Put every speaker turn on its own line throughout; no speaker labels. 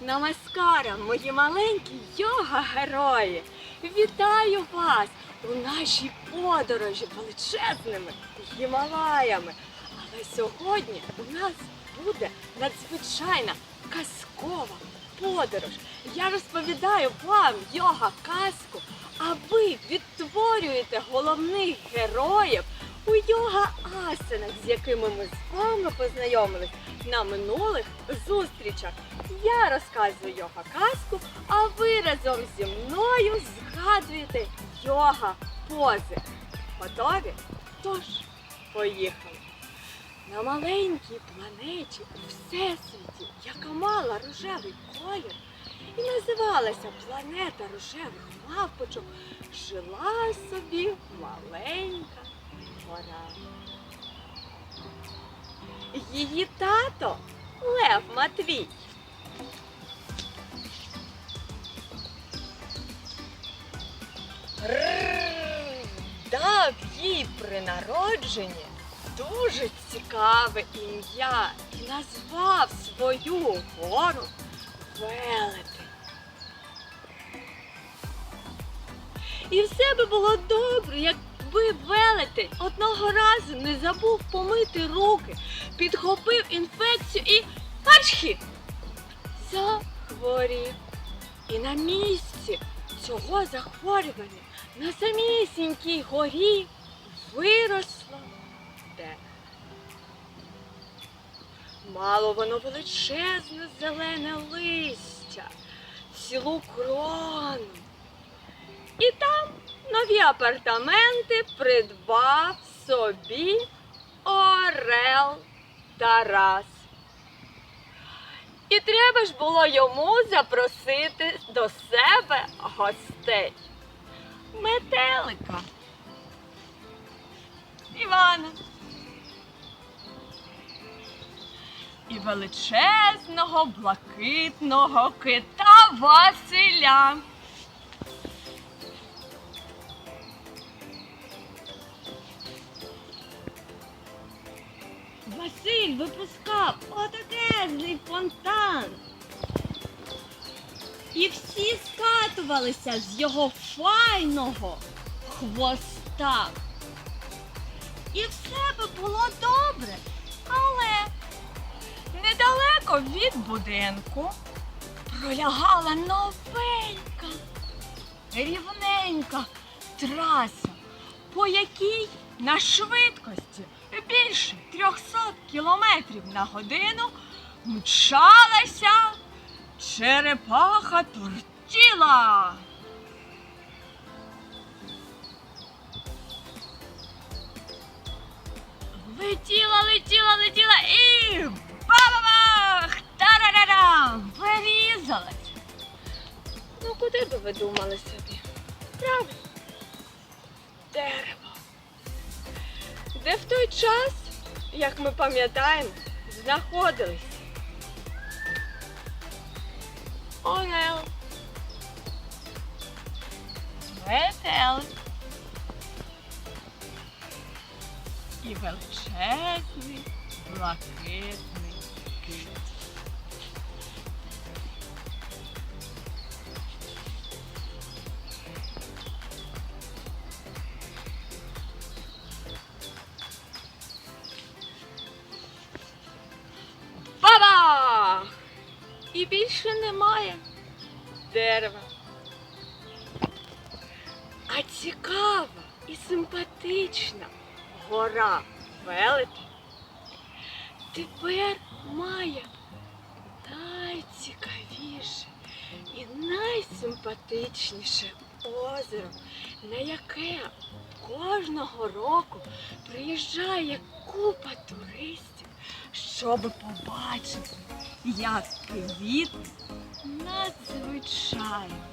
Намаскара, мої маленькі йога-герої! Вітаю вас у нашій подорожі величезними Гімалаями. Але сьогодні у нас буде надзвичайна казкова подорож. Я розповідаю вам йога-казку, а ви відтворюєте головних героїв у йога-асанах, з якими ми з вами познайомились на минулих зустрічах. Я розказую йога казку, а ви разом зі мною згадуєте йога пози. Готові? Тож, поїхали. На маленькій планеті у всесвіті, яка мала рожевий колір і називалася планета рожевих мавпочок, жила собі маленька гора. Її тато Лев Матвій. Дав їй при народженні дуже цікаве ім'я і назвав свою гору Велетень. І все би було добре, якби велетень одного разу не забув помити руки, підхопив інфекцію і пачхі захворів. І на місці цього захворювання на самісінькій горі виросло дерево. Мало воно величезне зелене листя, цілу крону. І там нові апартаменти придбав собі Орел Тарас. І треба ж було йому запросити до себе гостей. Метелика. Івана. І величезного блакитного кита Василя. Василь випускав отакезний фонтан. І всі скатувалися з його файного хвоста. І все би було добре, але недалеко від будинку пролягала новенька, рівненька траса, по якій на швидкості більше 300 кілометрів на годину мчалася черепаха тортіла. Летіла, летіла, летіла і бабабах! Тарарарам! Вирізалась. Ну куди би ви думали собі? Правильно. Дерево. Де в той час, як ми пам'ятаємо, знаходились. Olha ela. Olha ela. Ivelchesne, Blacketne, І більше немає дерева. А цікава і симпатична гора велетень тепер має найцікавіше і найсимпатичніше озеро, на яке кожного року приїжджає купа туристів, щоб побачити, як квіт надзвичайно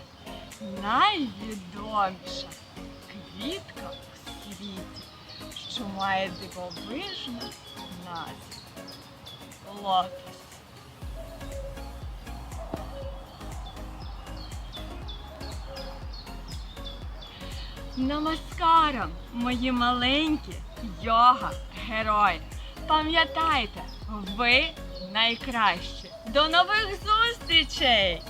найвідоміша квітка у світі, що має дивовижну назву лотос. Намаскарам, мої маленькі йога герої. Пам'ятайте, ви найкращі. До нових зустрічей!